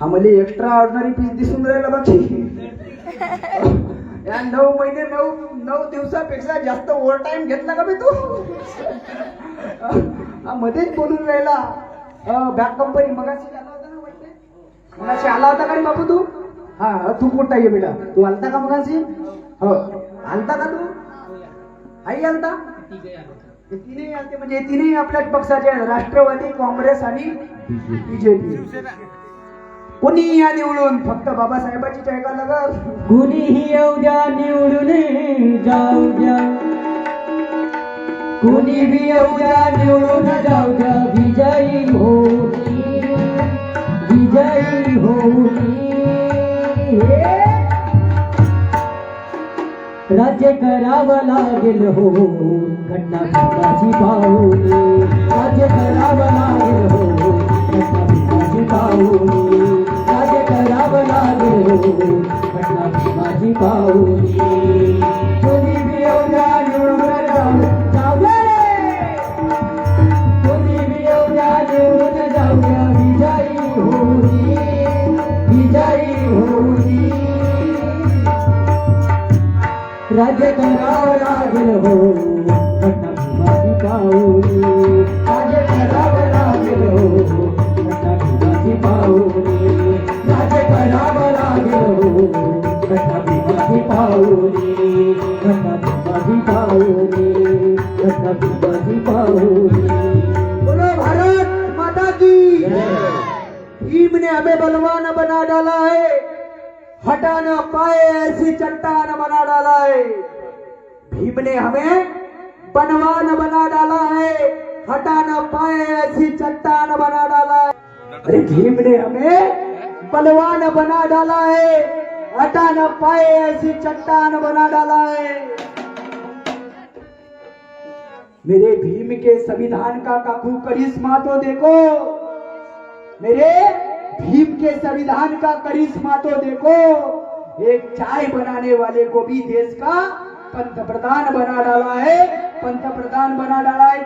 हा मला extra ordinary piece दिसून राहिला बाकी या नऊ महिने नऊ नऊ दिवसापेक्षा जास्त ओव्हर टाइम घेतला का मी तू? मध्येच बोलून राहिला. बॅक कंपनी मगाशी आला होता ना वाटते? मगाशी आला होता का रे बापू तू? हा तू कुठं ये बेटा? तू आलता का मगाशी? हो. आलता का तू? आई आलता? हे तिन्ही आलते म्हणजे हे तिन्ही आपल्याच पक्षाचे आहेत राष्ट्रवादी काँग्रेस आणि बीजेपी. कोणी या निवडून फक्त बाबासाहेबाची ऐका लागल कुणीही येऊ द्या निवडून जाऊ द्या. कुणी बी येऊ द्या निवडून जाऊ द्या. विजयी होती विजयी होती राज्य करावं लागेल हो. घटना पिताची पाहुणे राज्य करावं लागेल हो. घटना पिताची पाहुणे राज्य करावं लागेल हो. घटना पिताची पाहुणे राज्य करावं लागेल हो घटना भीमाची पाहुणी राज्य करावं लागेल हो घटना भीमाची पाहुणी राज्य करावं लागेल हो घटना भीमाची पाहुणी घटना भीमाची पाहुणी घटना भीमाची पाहुणी बोलो भारत माता की। भीम ने हमें बलवान बना डाला है। हटा न पाए ऐसी चट्टान बना डाला है। भीम ने हमें बनवान बना डाला है। हटा न पाए ऐसी चट्टान बना डाला है। अरे भीम ने हमें बलवान बना डाला है। हटा न पाए ऐसी चट्टान बना डाला है। मेरे भीम के संविधान का काकू करिश्मा तो देखो। मेरे भीम के संविधान का करिश्मा तो देखो। एक चाय बनाने वाले को भी देश का पंतप्रधान बना डाला है। पंतप्रधान बना डाला है